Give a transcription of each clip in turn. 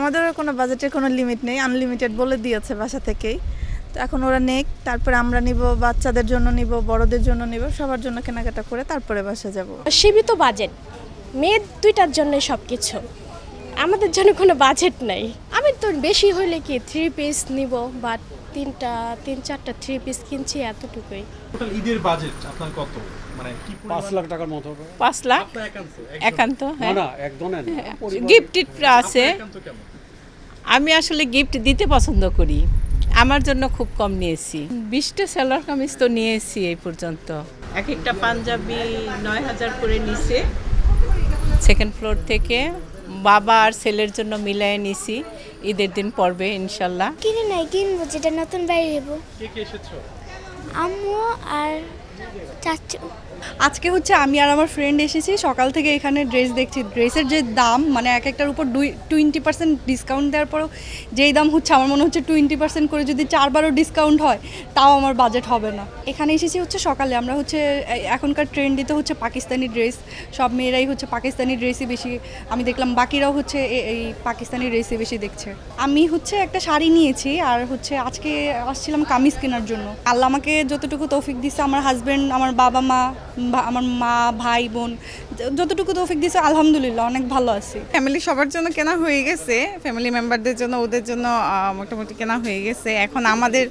আমাদের কোনো বাজেটের কোনো লিমিট নেই আনলিমিটেড বলে দিয়েছে বাসা থেকেই। তো এখন ওরা নেক তারপরে আমরা নিব বাচ্চাদের জন্য নিব বড়দের জন্য নিব সবার জন্য কেনাকাটা করে তারপরে বাসা যাব। সীমিত বাজেট মেয়ে দুইটার জন্য সব কিছু আমাদের জন্য কোনো বাজেট নাই। আমি তো বেশি হলে কি থ্রি পিস নিব বা তিনটা তিন চারটা থ্রি পিস কিনছি এতটুকুই। টোটাল ঈদের বাজেট আপনার কত? পাঁচ লাখ টাকার মতো পাঁচ লাখ? একান্ত একান্ত। হ্যাঁ। না একজনের না, আছে। আমি আসলে গিফট দিতে পছন্দ করি। আমার জন্য খুব কম নিয়েছি। বিশটা সেলার কামিজ তো নিয়েছি এই পর্যন্ত। এক একটা পাঞ্জাবি নয় হাজার করে নিছে। সেকেন্ড ফ্লোর থেকে বাবা আর ছেলের জন্য মিলাই নিছি। ঈদের দিন পড়বে ইনশাল্লাহ। কিনে নাই কিনবো যেটা নতুন বাইরে হব কে কে এসেছ? আম্মু আর আজকে হচ্ছে আমি আর আমার ফ্রেন্ড এসেছি, সকাল থেকে এখানে ড্রেস দেখছি। ড্রেসের যে দাম মানে এক একটার উপর দুই টোয়েন্টি পার্সেন্ট ডিসকাউন্ট দেওয়ার পরেও যেই দাম হচ্ছে, আমার মনে হচ্ছে টোয়েন্টি পার্সেন্ট করে যদি চারবারও ডিসকাউন্ট হয়, তাও আমার বাজেট হবে না। এখানে এসেছি হচ্ছে সকালে, আমরা হচ্ছে এখনকার ট্রেন্ডিতে হচ্ছে পাকিস্তানি ড্রেস সব মেয়েরাই হচ্ছে পাকিস্তানি ড্রেসই বেশি, আমি দেখলাম বাকিরাও হচ্ছে এই পাকিস্তানি ড্রেসই বেশি দেখছে। আমি হচ্ছে একটা শাড়ি নিয়েছি, আর হচ্ছে আজকে আসছিলাম কামিজ কেনার জন্য। আল্লাহ আমাকে যতটুকু তৌফিক দিচ্ছে আমার হাজব্যান্ড আমার বাবা মা আমার মা, ভাই, বোন যতটুকু তৌফিক দিচ্ছে আলহামদুলিল্লাহ, অনেক ভালো আছি। ফ্যামিলি সবার জন্য কেনা হয়ে গেছে। ফ্যামিলি মেম্বারদের জন্য, ওদের জন্য মোটামুটি কেনা হয়ে গেছে। এখন আমাদের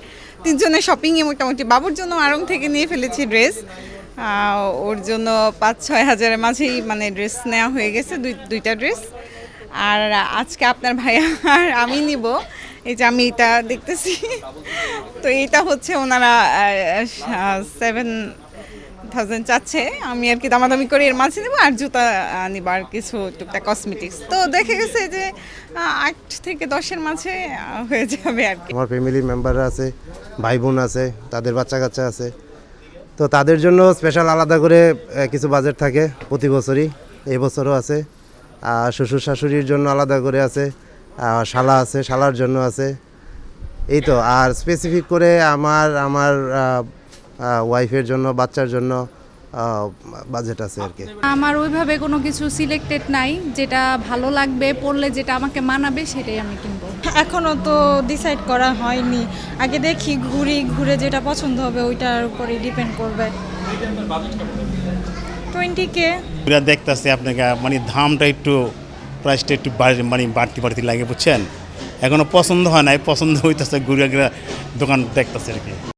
তিনজনের শপিংয়ে মোটামুটি বাবুর জন্য আড়ং থেকে নিয়ে ফেলেছি ড্রেস ওর জন্য পাঁচ, ছয় হাজারের মাঝেই মানে ড্রেস নেওয়া হয়ে গেছে, দুই, দুইটা ড্রেস আর আজকে আপনার ভাইয়া আর আমি নিব। এই যে আমি এটা দেখতেছি। তো এটা হচ্ছে ওনারা সেভেন থাউজেন্ড চাচ্ছে। আমি আর কি দামাদামি করে এর মাঝে নেব আর জুতা নিবো আর কিছু টুকটাক কসমেটিক্স তো দেখে গেছে যে আট থেকে দশের মাঝে হয়ে যাবে আর কি। আমার ফ্যামিলি মেম্বাররা আছে ভাই বোন আছে, তাদের বাচ্চা কাচ্চা আছে। তো তাদের জন্য স্পেশাল আলাদা করে কিছু বাজেট থাকে প্রতি বছরই। এবছরও আছে। আর শ্বশুর শাশুড়ির জন্য আলাদা করে আছে। শালা আছে শালার জন্য আছে। এই তো আর স্পেসিফিক করে আমার আমার ওয়াইফের জন্য বাচ্চার জন্য বাজেট আছে আর কি। আমার ওইভাবে কোনো কিছু সিলেক্টেড নাই। যেটা ভালো লাগবে পড়লে যেটা আমাকে মানাবে সেটাই আমি কিনবো। এখনও তো ডিসাইড করা হয়নি। আগে দেখি ঘুরি ঘুরে যেটা পছন্দ হবে ওইটার উপরেই ডিপেন্ড করবে। টোয়েন্টি কে দেখতেছে আপনাকে মানে দামটা একটু প্রাইসটা একটু বাড়ি- মানে বাড়তি বাড়তি লাগে, বুঝছেন? এখনও পছন্দ হয় নাই, পছন্দ হইতেছে, ঘুরে ঘুরে দোকান দেখতেছে আর কি।